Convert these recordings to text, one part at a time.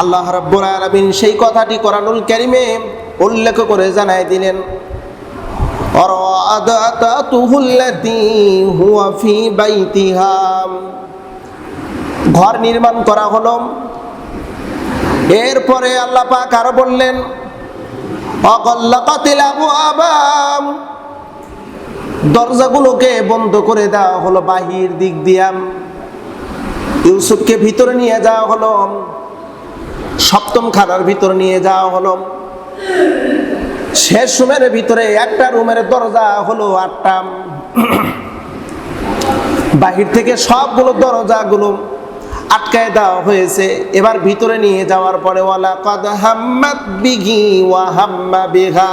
আল্লাহ রাব্বুল আলামিন সেই কথাটি কোরআনুল কারিমে উল্লেখ করে জানায় দিলেন। ঘর নির্মাণ করা হলো। এরপরে আল্লাহ পাক আরও বললেন দরজাগুলোকে বন্ধ করে দেওয়া হলো, বাহির দিক দিয়া। ইউসুফকে ভিতরে নিয়ে যাওয়া হলো। সপ্তম খানার ভিতরে নিয়ে যাওয়া হলো। শেষ রুমের ভিতরে একটা রুমের দরজা হলো আটটা। বাহির থেকে সবগুলো দরজাগুলো আটকায় দেওয়া হয়েছে। এবার ভিতরে নিয়ে যাওয়ার পরে, ওয়ালা কদ হাম্মাত বিঘি ওয়া হাম্মা বিঘা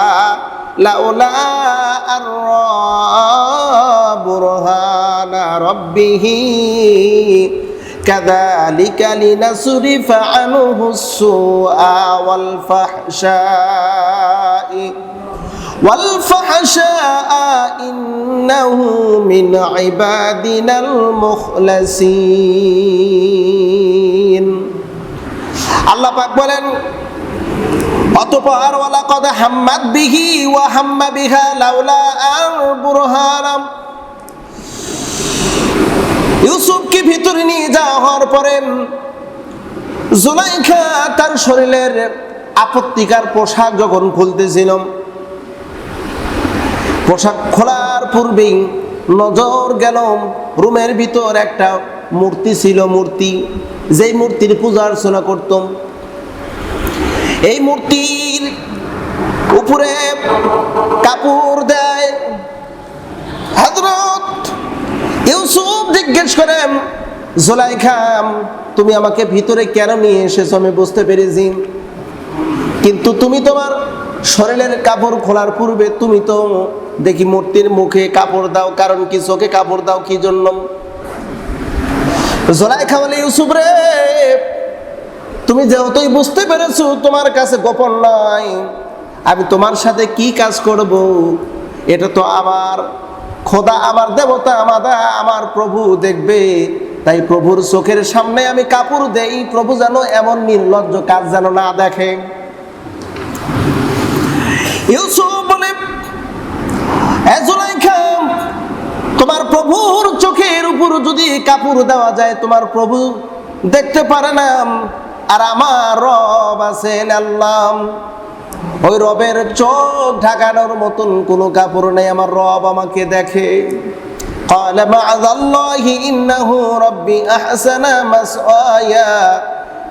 লাউলা আর বুরহানা রব্বিহি كذلك لنصرف عنه السوء والفحشاء والفحشاء إنه من عبادنا المخلصين আল্লাহ পাক বলেন অতপর ওয়ালা কদ হাম্মাদ বিহি ওয়া হাম্মা বিহা লাউলা আর বুরহানাম ইউসুফকে ভিতরে নিয়ে যাওয়া হওয়ার পরে জুলাইখা তার শরীরের আপত্তিকার পোশাক যখন খুলতেছিল, পোশাক খোলার পূর্বেই নজর গেল রুমের ভিতর একটা মূর্তি ছিল মূর্তি, যেই মূর্তির পূজা অর্চনা করতাম। এই মূর্তির উপরে কাপড় দেয় হজরত ইউসুফ জিজ্ঞেস করেন জোলাইখাম তুমি আমাকে ভিতরে কেন নিয়ে এসেছ? আমি বুঝতে পেরেছি। কিন্তু তুমি তোমার শরীরের কাপড় খোলার পূর্বে তুমি তো দেখি মূর্তির মুখে কাপড় দাও, কারণ কি চোখে কাপড় দাও কি জন্য? জোলাইখা বলে, ইউসুফ রে, তুমি যেহেতুই বুঝতে পেরেছ, তোমার কাছে গোপন নয়। আমি তোমার সাথে কি কাজ করব? এটা তো আমার খোদা আমার দেবতা আমাদা আমার প্রভু দেখবে। তাই প্রভুর চোখের সামনে আমি কাপড় দেই, প্রভু যেন এমন নির্লজ্জ কাজ যেন না দেখে। ইউসুফ বলে, "এ তোমার প্রভুর চোখের উপর যদি কাপড় দেওয়া যায়, তোমার প্রভু দেখতে পারে না। আর আমার রব আছেন আল্লাহ। ওই রবের চোখ ঢাকানোর মতন কোনো কাপড় নেই আমার রব আমাকে দেখে قال معذ الله إنه ربي أحسن مسوايا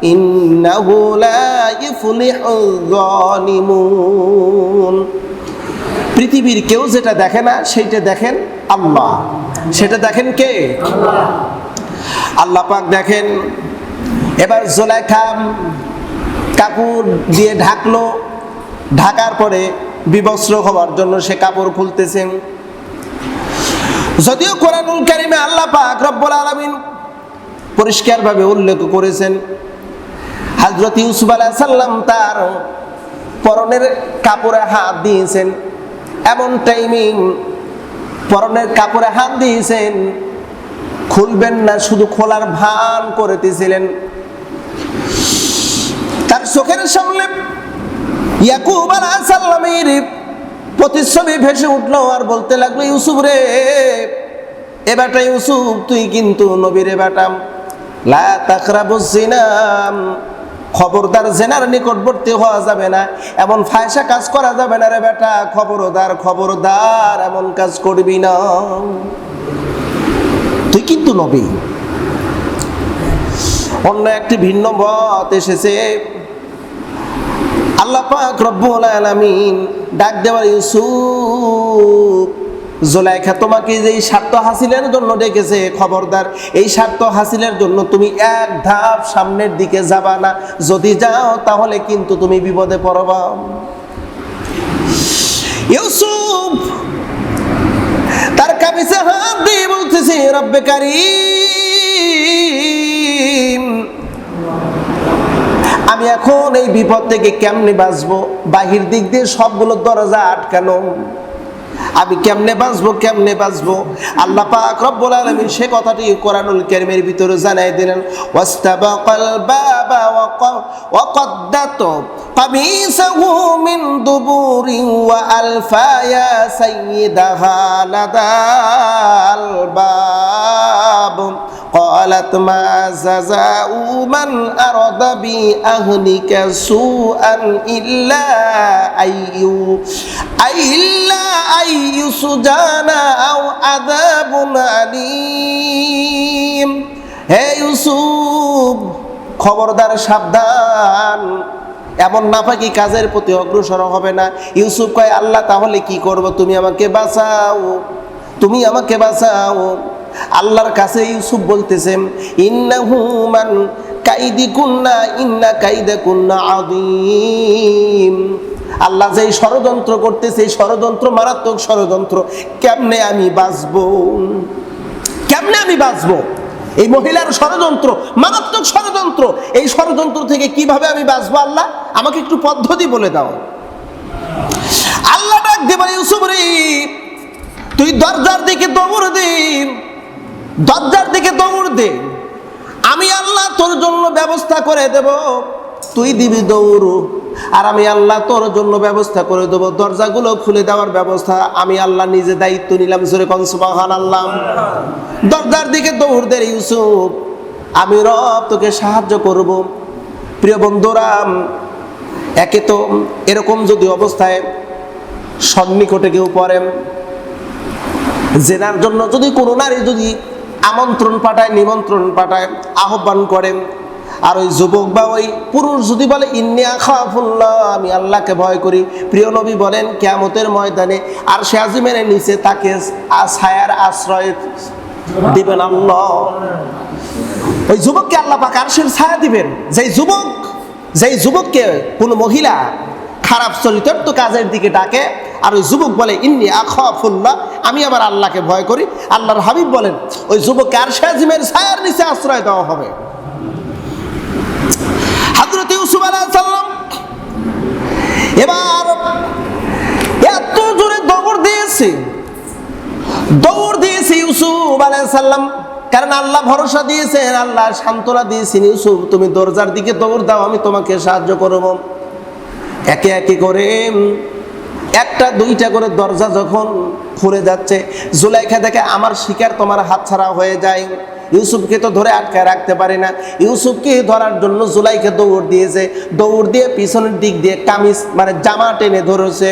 إنه لا يفلح الظالمون পৃথিবীর কেউ যেটা দেখে না সেইটা দেখেন আল্লাহ সেটা দেখেন কে আল্লাহ পাক দেখেন এবার জোলাইখা কাপড় দিয়ে ঢাকলো ঢাকার পরে বিবস্ত্র হওয়ার জন্য সে কাপড় খুলতেছেন। যদিও কোরআনুল কারিমে আল্লাহ পাক রব্বুল আলামিন পরিষ্কারভাবে উল্লেখ করেছেন, হযরত ইউসুফ আলাইহিস সালাম তার পরনের কাপড়ে হাত দিয়েছেন, এমন টাইমিং পরনের কাপড়ে হাত দিয়েছেন, খুলবেন না, শুধু খোলার ভান করেতেছিলেন। তার চোখের সামনে ইয়াকুব আলাইসাল্লামের প্রতিচ্ছবি ভেসে উঠল আর বলতে লাগল, ইউসুফ রে, এ বেটা ইউসুফ, তুই কিন্তু নবীরে বেটাম লা তাকরাবুস জিনাম খবরদার জেনার নিকটবর্তী হওয়া যাবে না এমন ফায়সা কাজ করা যাবে না রে বেটা। খবরদার খবরদার এমন কাজ করবি না তুই কিন্তু নবী অন্য একটি ভিন্ন মত এসেছে আল্লাহ পাক রব্বুল আলামিন ডাক দেওয়ার ইউসুফ, জোলাইখা, তোমাকে যে এই স্বার্থ হাসিলের জন্য ডেকেছে, খবরদার, এই স্বার্থ হাসিলের জন্য তুমি এক ধাপ সামনের দিকে যাবা না। যদি যাও, তাহলে কিন্তু তুমি বিপদে পড়বা। ইউসুফ, তার কামিজে হাত দিয়ে বলতেছে, রব্বে কারিম আমি এখন এই বিপদ থেকে কেমনে বাঁচবো? বাহির দিক দিয়ে সবগুলো দরজা আটকানো। আমি কেমনে বাঁচবো কেমনে বাঁচবো? আল্লাহ পাক রব্বুল আলামিন সে কথাটি কোরআনুল কারীমের ভিতরে জানাই দিলেন, ওয়াস্তাবাকাল বাবা ওয়া কদ্দাত কামিসাহু মিন দুবুরি ওয়া আলফা ইয়া সাইয়্যিদাহা লাদাল বাব। قالت ما جزاء من أراد بأهلك سوءا إلا أن يو- إلا أن يسجن أو عذاب أليم হে ইউসুফ খবরদার সাবধান এমন নাফাকি কাজের প্রতি অগ্রসর হবে না ইউসুফ কয় আল্লাহ তাহলে কি করব তুমি আমাকে বাঁচাও তুমি আমাকে বাঁচাও আল্লাহর কাছে ইউসুফ বলতেছেন ইন্নাহু মান কাইদি কুন্না ইন্না কাইদা কুন্না আদিম আল্লাহ যেই ষড়যন্ত্র করতেছে এই ষড়যন্ত্র মারাত্মক ষড়যন্ত্র, কেমনে আমি বাঁচবো? কেমনে আমি বাঁচবো? এই মহিলার ষড়যন্ত্র, মারাত্মক ষড়যন্ত্র, এই ষড়যন্ত্র থেকে কীভাবে আমি বাঁচবো আল্লাহ? আমাকে একটু পদ্ধতি বলে দাও। আল্লাহ ডাক দেবার ইউসুফ রে, তুই দরজার দিকে দৌড় দে দরজার দিকে দৌড় দে। আমি আল্লাহ তোর জন্য ব্যবস্থা করে দেব। তুই দিবি দৌড়। আর আমি আল্লাহ তোর জন্য ব্যবস্থা করে দেবো। দরজাগুলো খুলে দেওয়ার ব্যবস্থা আমি আল্লাহ নিজে দায়িত্ব নিলাম। জোরে কনসুবাহান আল্লাহ দরজার দিকে দৌড় দে ইউসুফ। আমি রব তোকে সাহায্য করব। প্রিয় বন্ধুরা, একে তো এরকম যদি অবস্থায় সন্নিকটে কেউ পড়েন জেনার জন্য যদি কোনো নারী যদি আমন্ত্রণ পাঠায়, নিমন্ত্রণ পাঠায়, আহ্বান করেন আর ওই যুবক বা ওই পুরুষ যদি বলে আমি আল্লাহকে ভয় করি। প্রিয় নবী বলেন, কেয়ামতের ময়দানে আর সে আজিমের নিচে তাকে ছায়ার আশ্রয় দিবেন আল্লাহ। ওই যুবককে আল্লাহ পাক আরশের ছায়া দিবেন। যেই যুবক, যেই যুবককে কোনো মহিলা খারাপ চরিত্র তো কাজের দিকে ডাকে আর ওই যুবক বলে, ইন্নি আখাফুল্লাহ। আমি আবার আল্লাহকে ভয় করি। আল্লাহর হাবিব বলেন, ওই যুবক আর শাজিমের ছায়ার নিচে আশ্রয় দেওয়া হবে। হাজরত ইউসুফ আলাইহিস সালাম এবার এত জোরে দৌড় দিয়েছে। দৌড় দিয়েছে ইউসুফ আলাইহিস সালাম, কারণ আল্লাহ ভরসা দিয়েছেন আল্লাহ সান্ত্বনা দিয়েছেন, ইউসুফ, তুমি দরজার দিকে দৌড় দাও, আমি তোমাকে সাহায্য করব। একে একে করে একটা দুইটা করে দরজা যখন খুলে যাচ্ছে, জুলাইখা দেখে আমার শিকার তোমার হাতছাড়া হয়ে যায়। ইউসুফকে তো ধরে আটকায় রাখতে পারে না। ইউসুফকে ধরার জন্য জুলাইকে দৌড় দিয়েছে। দৌড় দিয়ে পিছনের দিক দিয়ে কামিজ মানে জামা টেনে ধরেছে।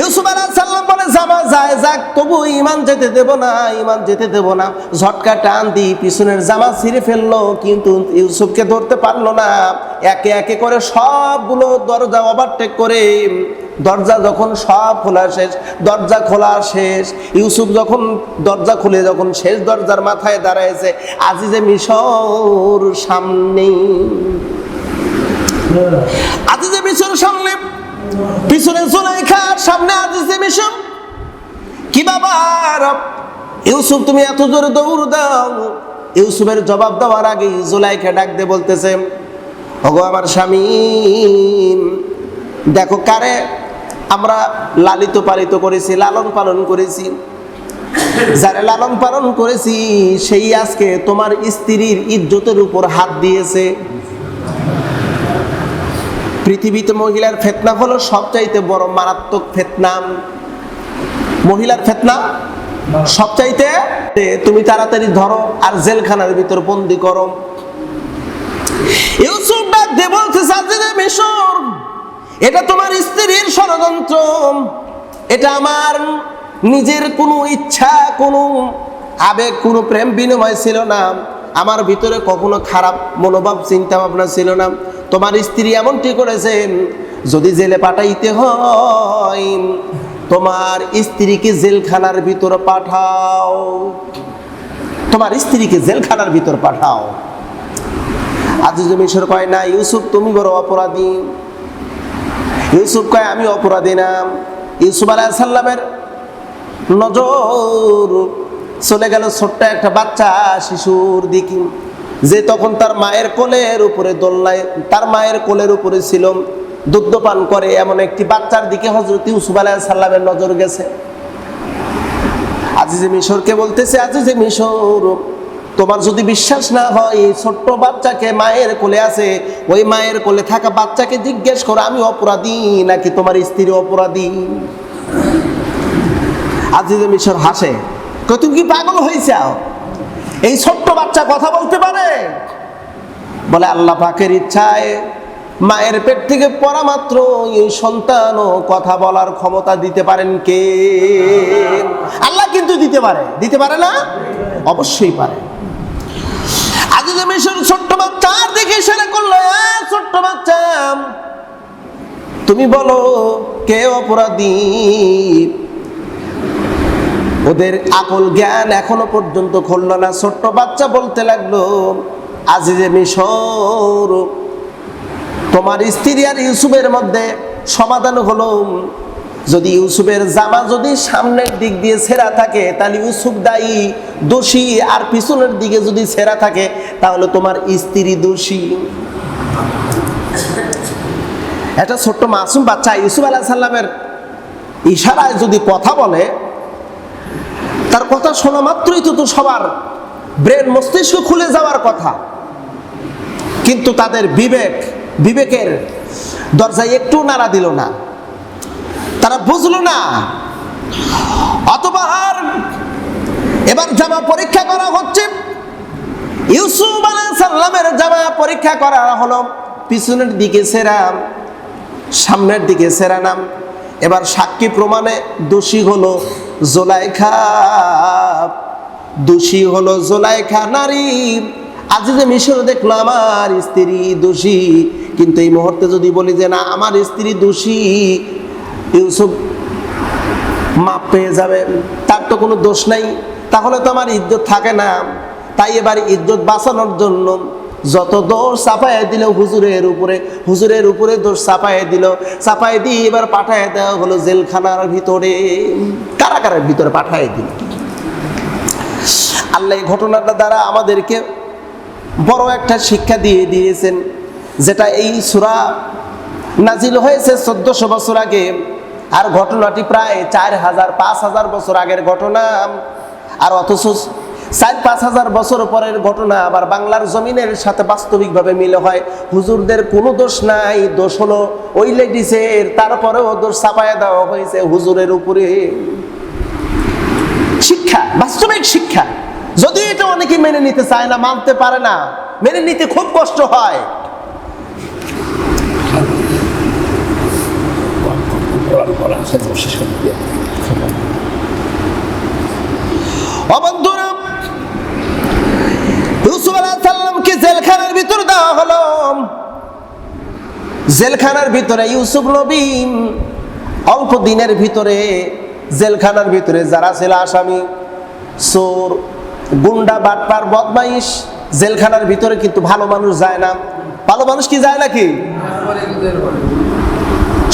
ইউসুফ আলাইসাল্লাম বলে, জামা যায় যাক, তবু ইমান যেতে দেব না ইমান যেতে দেব না। ঝটকা টান দি পিছনের জামা ছিঁড়ে ফেলল, কিন্তু ইউসুফকে ধরতে পারল না। একে একে করে সবগুলো দরজা ওভারটেক করে, দরজা যখন সব খোলা শেষ, দরজা খোলা শেষ, ইউসুফ যখন দরজা খুলে, যখন শেষ দরজার মাথায় দাঁড়ায়ছে আজিজে মিশর সামনে আজিজে মিশর সামনে পিছনে জুলাইখার সামনে আজিজে মিশর কি বাবার ইউসুফ তুমি এত জোরে দৌড় দাও। ইউসুফের জবাব দেওয়ার আগে জুলাইখা ডাক দিয়ে বলতেছে, ওগো আমার স্বামী, দেখো কারে আমরা লালিত পালিত করেছি, লালন পালন করেছি। যারা লালন পালন করেছি, সেই আজকে তোমার স্ত্রীর ইজ্জতের উপর হাত দিয়েছে। পৃথিবীতে মহিলার ফেতনা হলো সবচাইতে বড় মারাত্মক ফেতনা। মহিলার ফেতনা? সবচাইতে? তুমি তাড়াতাড়ি ধরো আর জেলখানার ভিতর বন্দি করো। ইউসুফ ডাক দিয়ে বলছে, সাজিদে মিশর, এটা তোমার স্ত্রীর ষড়যন্ত্র। এটা আমার নিজের কোনো ইচ্ছা, কোনো আবেগ, কোনো প্রেম বিনিময় ছিল না। আমার ভিতরে কখনো খারাপ মনোভাব চিন্তা ভাবনা ছিল না। তোমার স্ত্রী এমনটি করেছেন, যদি জেলে পাঠাইতে হয়, তোমার স্ত্রীকে জেলখানার ভিতর পাঠাও। তোমার স্ত্রীকে জেলখানার ভিতর পাঠাও। আজিজ মিশর কয়, না, ইউসুফ, তুমি বড় অপরাধী। ইউসুফ কয়, আমি অপরাধী না। ইউসুফ আলাহ সাল্লামের নজর চলে গেল ছোট্ট একটা বাচ্চা শিশুর দিকে। যে তখন তার মায়ের কোলের উপরে দোলনায়, তার মায়ের কোলের উপরে ছিল, দুগ্ধ পান করে এমন একটি বাচ্চার দিকে হজরত ইউসুফ আলাহ সাল্লামের নজর গেছে। আজিজে মিশরকে বলতেছে, আজিজে মিশর, তোমার যদি বিশ্বাস না হয়, এই ছোট্ট বাচ্চাকে মায়ের কোলে আছে, ওই মায়ের কোলে থাকা বাচ্চাকে জিজ্ঞেস করো, আমি অপরাধী নাকি তোমার স্ত্রী অপরাধী? আজিজে মিশর হাসে তুমি কি পাগল হয়েছাও এই ছোট্ট বাচ্চা কথা বলতে পারে? বলে আল্লাহ পাকের ইচ্ছায় মায়ের পেট থেকে পড়া মাত্র এই সন্তানও কথা বলার ক্ষমতা দিতে পারেন কে? আল্লাহ কিন্তু দিতে পারে। দিতে পারে না? অবশ্যই পারে। আজ যে মিশর ছোট্ট বাচ্চার দেখে ইশারা করল "এ, ছোট্ট বাচ্চা তুমি বলো কে অপরাধী? ওদের আকল জ্ঞান এখনও পর্যন্ত খুলল না। ছোট্ট বাচ্চা বলতে লাগল, আজিজে মিশর, তোমার স্ত্রী আর ইউসুফের মধ্যে সমাধান হলো। যদি ইউসুফের জামা যদি সামনের দিক দিয়ে ছেঁড়া থাকে, তাহলে ইউসুফ দায়ী, দোষী, আর পিছনের দিকে যদি ছেঁড়া থাকে, তাহলে তোমার স্ত্রী দোষী। একটা ছোট্ট মাসুম বাচ্চা ইউসুফ আলাহ সাল্লামের ইশারায় যদি কথা বলে তার কথা শোনা মাত্রই তো তো সবার ব্রেন মস্তিষ্ক খুলে যাওয়ার কথা। কিন্তু তাদের বিবেক, বিবেকের দরজায় একটু নাড়া দিল না। তারা বুঝলো না। অতবার এবার জামা পরীক্ষা করা হচ্ছে। ইউসুফ সাল্লামের জামা পরীক্ষা করা হলো। পিছনের দিকে সেরা, সামনের দিকে সেরা নাম। এবার সাক্ষী প্রমাণে দোষী হলো জোলাইখা। দোষী হলো জোলাইখা নারী। আজ যে মিশর দেখল আমার স্ত্রী দোষী, কিন্তু এই মুহূর্তে যদি বলি যে না, আমার স্ত্রী দোষী, ইউসুফ মাপ পেয়ে যাবে, তার তো কোনো দোষ নাই। তাহলে তো আমার ইজ্জত থাকে না। তাই এবার ইজ্জত বাঁচানোর জন্য যত দোষ চাপায় দিল হুজুরের উপরে হুজুরের উপরে দোষ চাপায় দিল। চাপায় দিয়ে এবার পাঠায় দেওয়া হলো জেলখানার ভিতরে। কারাগারের ভিতরে পাঠায় দিল? আল্লাহ এই ঘটনাটা দ্বারা আমাদেরকে বড় একটা শিক্ষা দিয়ে দিয়েছেন, যেটা এই সুরা নাজিল হয়েছে চোদ্দশো বছর আগে, আর ঘটনাটি প্রায় চার হাজার, পাঁচ হাজার বছর আগের ঘটনা। আর অথচ চার, পাঁচ হাজার বছর পরের ঘটনা, আবার বাংলার জমিনের সাথে বাস্তবিকভাবে মিলে হয়। হুজুরদের কোনো দোষ নাই, দোষ হলো ওই লেডিসের তারপরেও দোষ চাপায় দেওয়া হয়েছে হুজুরের উপরে। শিক্ষা, বাস্তবিক শিক্ষা। যদি এটা অনেকে মেনে নিতে চায় না, মানতে পারে না, মেনে নিতে খুব কষ্ট হয়। অবন্ধুরা ইউসুফ জেলখানার ভিতর দেওয়া হলো। জেলখানার ভিতরে ইউসুফ অল্প দিনের ভিতরে জেলখানার ভিতরে যারা ছিল আসামি, চোর, গুন্ডা, বাটপার, বদমাইশ, জেলখানার ভিতরে কিন্তু ভালো মানুষ যায় না। ভালো মানুষ কি যায় নাকি?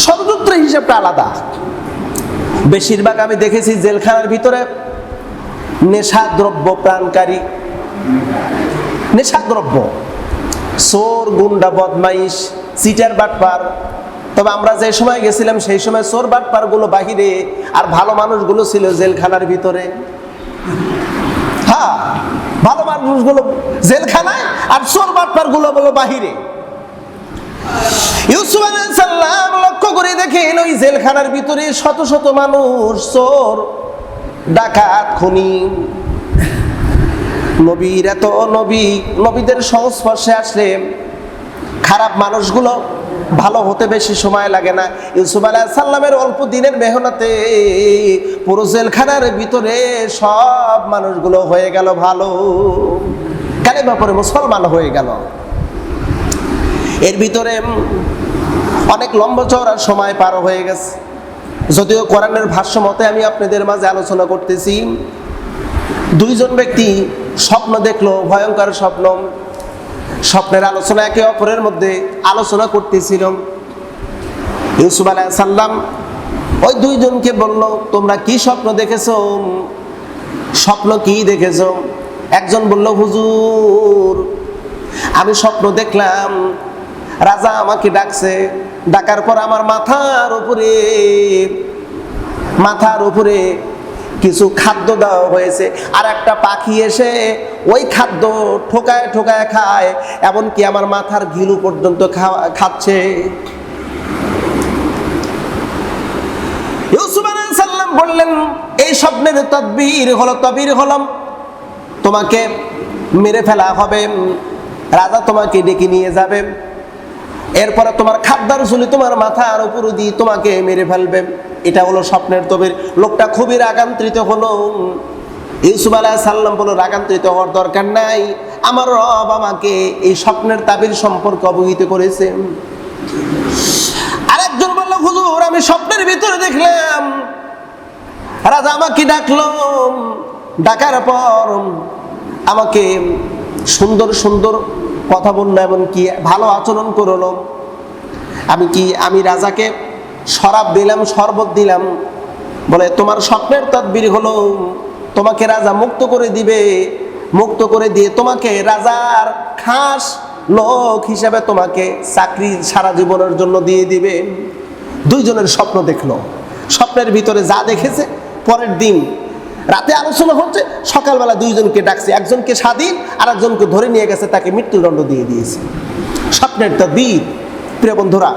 ষড়যন্ত্র হিসেবটা আলাদা। বেশিরভাগ আমি দেখেছি জেলখানার ভিতরে নেশা দ্রব্য প্রাণকারী। নেশা দ্রব্য চোর, গুন্ডা, বদমাইশ সিটার বাটপার। তবে আমরা যে সময় গেছিলাম, সেই সময় চোর বাটপারগুলো বাহিরে আর ভালো মানুষগুলো ছিল জেলখানার ভিতরে। হ্যাঁ ভালো মানুষগুলো জেলখানায় আর চোর বাটপারগুলো বলো বাহিরে। ইউসুফ আলাইসাল্লাম লক্ষ্য করে দেখেন ওই জেলখানার ভিতরে শত শত মানুষ, চোর, ডাকাত, খুনি। নবীর এত নবী, নবীদের সংস্পর্শে আসলে খারাপ মানুষগুলো ভালো হতে বেশি সময় লাগে না। ইউসুফ আলাহ সাল্লামের অল্প দিনের মেহনতে পুরো জেলখানার ভিতরে সব মানুষগুলো হয়ে গেল ভালো। কালে ব্যাপারে মুসলমান হয়ে গেল। এর ভিতরে অনেক লম্বা চওড়ার সময় পার হয়ে গেছে। যদিও কোরআনের ভাষ্য মতে আমি আপনাদের মাঝে আলোচনা করতেছি, দুইজন ব্যক্তি স্বপ্ন দেখল, ভয়ঙ্কর স্বপ্ন। স্বপ্নের আলোচনা একে অপরের মধ্যে আলোচনা করতেছিল। ইউসুফ আলাহ সাল্লাম ওই দুইজনকে বলল, তোমরা কি স্বপ্ন দেখেছ? স্বপ্ন কি দেখেছ? একজন বলল, হুজুর, আমি স্বপ্ন দেখলাম। রাজা আমাকে ডাকছে, ডাকার পর আমার মাথার উপরে মাথার উপরে কিছু খাদ্য দেওয়া হয়েছে। আর একটা পাখি এসে ওই খাদ্য ঠোকায় ঠোকায় খায়, এমনকি আমার মাথার ঘিলু পর্যন্ত খাচ্ছে। বললেন, এই স্বপ্নের তদবির হলো তবির হলাম। তোমাকে মেরে ফেলা হবে। রাজা তোমাকে ডেকে নিয়ে যাবে। এরপরে তোমার খাদ্যার ঝুলি তোমার মাথার উপর দিয়ে তোমাকে মেরে ফেলবে। এটা হলো স্বপ্নের তবির। লোকটা খুবই রাগান্তরিত হলো। ইউসুফ আলাহ সাল্লাম বলো রাগান্তরিত হওয়ার দরকার নাই। আমার রব আমাকে এই স্বপ্নের তাবির সম্পর্কে অবহিত করেছে। আরেকজন বলল, হুজুর, আমি স্বপ্নের ভিতরে দেখলাম। রাজা আমাকে ডাকলো। ডাকার পর আমাকে সুন্দর সুন্দর কথা বলল এমনকি ভালো আচরণ করল। আমি কি, আমি রাজাকে শরাব দিলাম, শরবত দিলাম। বলে, তোমার স্বপ্নের তদবির হলো, তোমাকে রাজা মুক্ত করে দিবে। মুক্ত করে দিয়ে তোমাকে রাজার খাস লোক হিসাবে তোমাকে চাকরি সারা জীবনের জন্য দিয়ে দিবে। দুইজনের স্বপ্ন দেখল। স্বপ্নের ভিতরে যা দেখেছে, পরের দিন রাতে আলোচনা হচ্ছে, সকালবেলা দুইজনকে ডাকছে, একজনকে স্বাধীন আর একজনকে ধরে নিয়ে গেছে, তাকে মৃত্যুদণ্ড দিয়ে দিয়েছে। স্বপ্নের তদবির প্রিয় বন্ধুরা